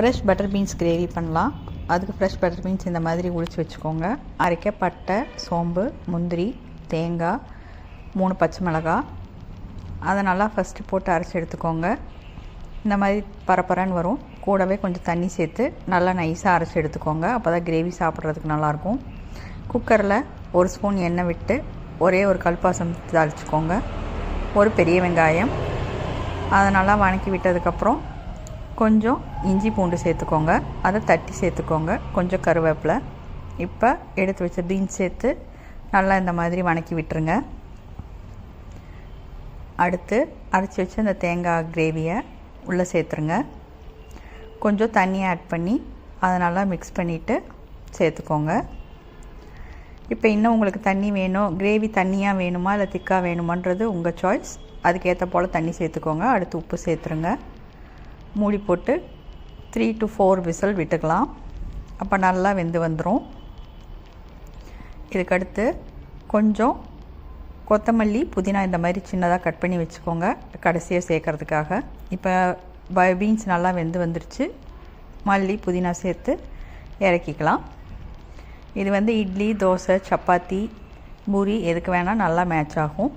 Fresh butter beans gravy பண்ணலாம். அதுக்கு fresh butter beans இந்த மாதிரி உளிச்சு வச்சுக்கோங்க. அரைக்க பட்டை சோம்பு முந்திரி தேங்காய் மூணு பச்சை மிளகாய். அதை நல்லா ஃபஸ்ட்டு போட்டு அரைச்சி எடுத்துக்கோங்க. இந்த மாதிரி பரப்பரன்னு வரும். கூடவே கொஞ்சம் தண்ணி சேர்த்து நல்லா நைஸாக அரைச்சி எடுத்துக்கோங்க. அப்போ தான் கிரேவி சாப்பிட்றதுக்கு நல்லாயிருக்கும். குக்கரில் ஒரு ஸ்பூன் எண்ணெய் விட்டு ஒரே ஒரு கல்பாசம் தாளிச்சுக்கோங்க. ஒரு பெரிய வெங்காயம். அதை நல்லா வணக்கி விட்டதுக்கப்புறம் கொஞ்சம் இஞ்சி பூண்டு சேர்த்துக்கோங்க. அதை தட்டி சேர்த்துக்கோங்க. கொஞ்சம் கருவேப்பிலை. இப்போ எடுத்து வச்ச பீன்ஸ் சேர்த்து நல்லா இந்த மாதிரி வணக்கி விட்டுருங்க. அடுத்து அரைச்சி வச்ச அந்த தேங்காய் கிரேவியை உள்ளே சேர்த்துருங்க. கொஞ்சம் தண்ணி ஆட் பண்ணி அதை நல்லா மிக்ஸ் பண்ணிவிட்டு சேர்த்துக்கோங்க. இப்போ இன்னும் உங்களுக்கு தண்ணி வேணும் கிரேவி தண்ணியாக வேணுமா இல்லை திக்காக வேணுமான்றது உங்கள் சாய்ஸ் அதுக்கேற்ற போல் தண்ணி சேர்த்துக்கோங்க. அடுத்து உப்பு சேர்த்துருங்க. மூடி போட்டு த்ரீ டு ஃபோர் விசில் விட்டுக்கலாம். அப்போ நல்லா வெந்து வந்துடும் இதுக்கடுத்து கொஞ்சம் கொத்தமல்லி புதினா இந்த மாதிரி சின்னதாக கட் பண்ணி வச்சுக்கோங்க. கடைசியாக சேர்க்கறதுக்காக. இப்போ ப பீன்ஸ் நல்லா வெந்து வந்துருச்சு. மல்லி புதினா சேர்த்து இறக்கிக்கலாம். இது வந்து இட்லி தோசை சப்பாத்தி பூரி எதுக்கு வேணால் நல்லா மேட்ச் ஆகும்.